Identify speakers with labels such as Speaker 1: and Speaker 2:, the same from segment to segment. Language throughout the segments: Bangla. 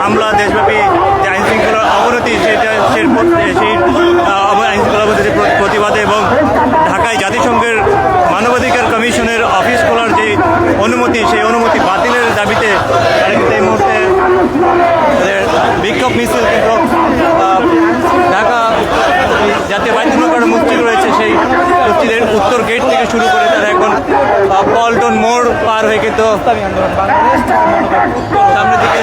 Speaker 1: হামলা দেশব্যাপী যে আইন শৃঙ্খলার অবনতি সেটা সেই আইন শৃঙ্খলা অবনতির প্রতিবাদে এবং ঢাকায় জাতিসংঘের মানবাধিকার কমিশনের অফিস খোলার যে অনুমতি, সেই অনুমতি বাতিলের দাবিতে এই মুহূর্তে বিক্ষোভ মিছিল কিন্তু ঢাকা জাতীয় বাইতুল্লাহ মসজিদ রয়েছে। সেই মসজিদের উত্তর গেট থেকে শুরু করে তারা এখন পল্টন মোড় পার হয়ে কিন্তু সামনের দিকে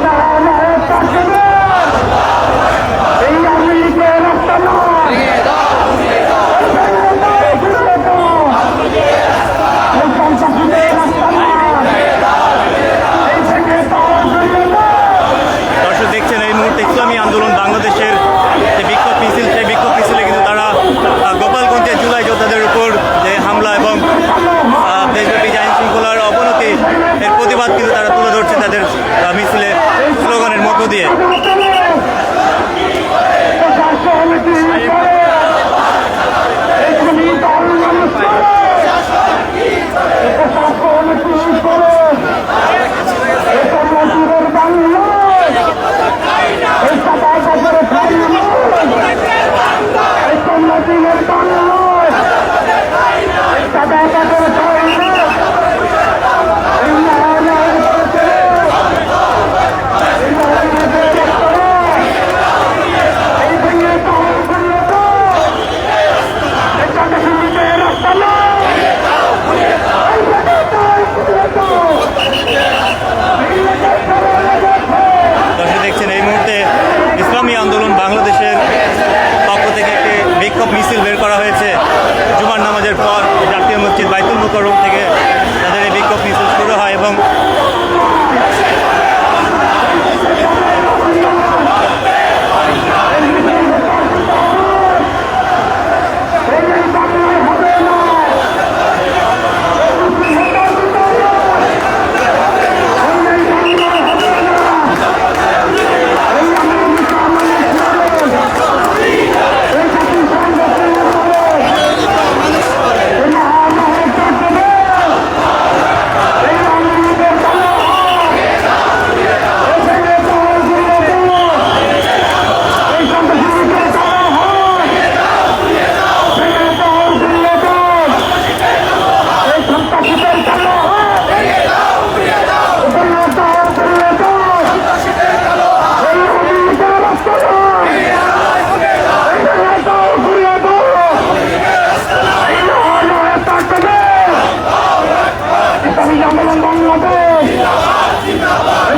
Speaker 1: দর্শক দেখছেন এই মুহূর্তে ইসলামী আন্দোলন বাংলাদেশের যে বিক্ষোভ মিছিল সেই বিক্ষোভ মিছিলে কিন্তু তারা আহ, গোপালগঞ্জে জুলাই যোদ্ধাদের উপর যে হামলা এবং আহ, দেশব্যাপী যে আইন শৃঙ্খলার অবনতি এর প্রতিবাদ কিন্তু তারা তুলে ধরছে তাদের আহ, মিছিলে স্লোগানের মধ্য দিয়ে দর্শক দেখছেন এই মুহূর্তে ইসলামী আন্দোলন বাংলাদেশের পক্ষ থেকে একটি বিক্ষোভ মিছিল বের করা হয়েছে জুমার নামাজের পর জাতীয় মসজিদ বাইতুল মুকরম থেকে তাদের এই বিক্ষোভ মিছিল শুরু হয় এবং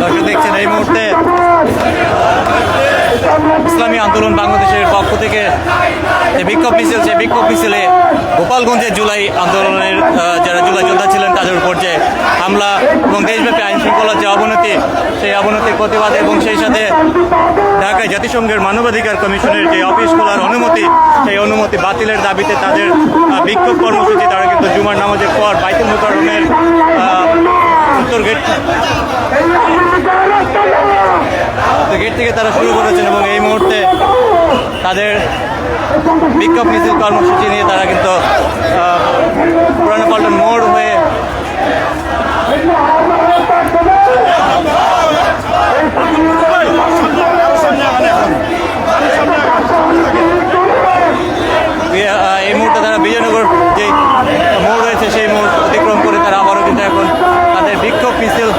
Speaker 1: দর্শক দেখছেন এই মুহূর্তে ইসলামী আন্দোলন বাংলাদেশের পক্ষ থেকে যে বিক্ষোভ মিছিল, সেই বিক্ষোভ মিছিলে গোপালগঞ্জে জুলাই আন্দোলনের যারা জুলাই যোদ্ধা ছিলেন তাদের উপর যে হামলা এবং দেশব্যাপী আইন শৃঙ্খলার যে অবনতি, সেই অবনতির প্রতিবাদ এবং সেই সাথে ঢাকায় জাতিসংঘের মানবাধিকার কমিশনের যে অফিস খোলার অনুমতি, সেই অনুমতি বাতিলের দাবিতে তাদের বিক্ষোভ কর্মসূচি, তারা কিন্তু জুমার নামাজের পর বাইতুল মুকরমের উত্তর গেট তো গেট থেকে তারা শুরু করেছেন এবং এই মুহূর্তে তাদের বিক্ষোভ মিছিল কর্মসূচি নিয়ে তারা কিন্তু পুরানো পল্টন মোড় হয়ে এই মুহূর্তে তারা বিজয়নগর যে মোড় রয়েছে সেই মোড় অতিক্রম করে তারা আবারও কিন্তু এখন তাদের বিক্ষোভ মিছিল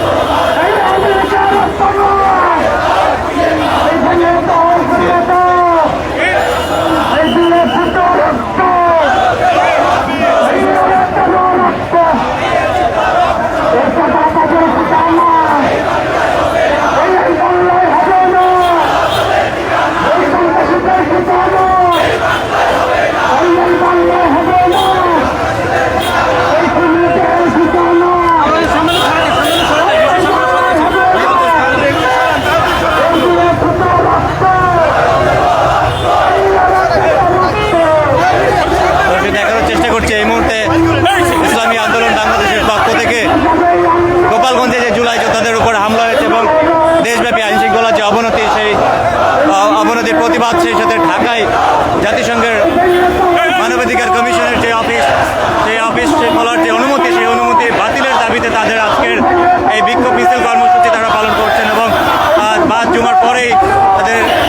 Speaker 1: পরেই তাদের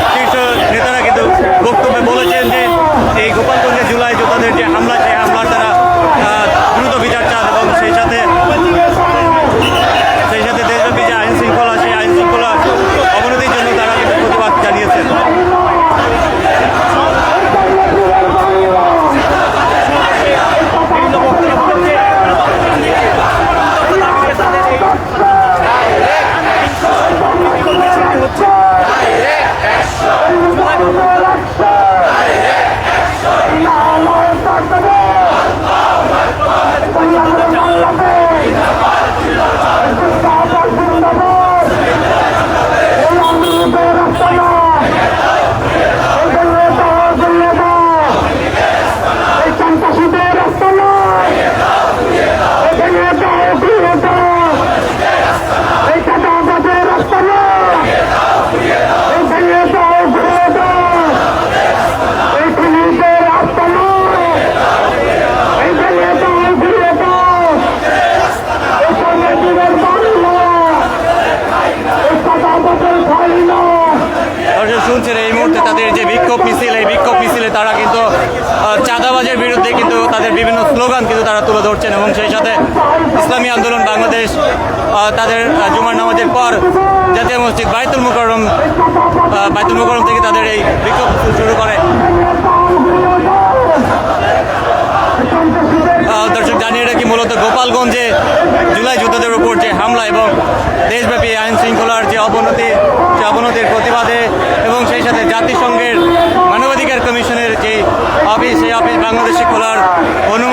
Speaker 1: চাঁদাবাজের বিরুদ্ধে কিন্তু তাদের বিভিন্ন স্লোগান কিন্তু তারা তুলে ধরছেন এবং সেই সাথে ইসলামী আন্দোলন বাংলাদেশ তাদের জুমার নামাজের পর জাতীয় মসজিদ বাইতুল মুকরম বাইতুল মুকরম থেকে তাদের এই বিক্ষোভ শুরু করে। মূলত গোপালগঞ্জে জুলাই যোদ্ধাদের উপর যে হামলা এবং দেশব্যাপী আইন শৃঙ্খলার যে অবনতি, সে অবনতির প্রতিবাদে এবং সেই সাথে জাতিসংঘের মানবাধিকার কমিশনের যে অফিস, সেই অফিস বাংলাদেশে খোলার অনুমতির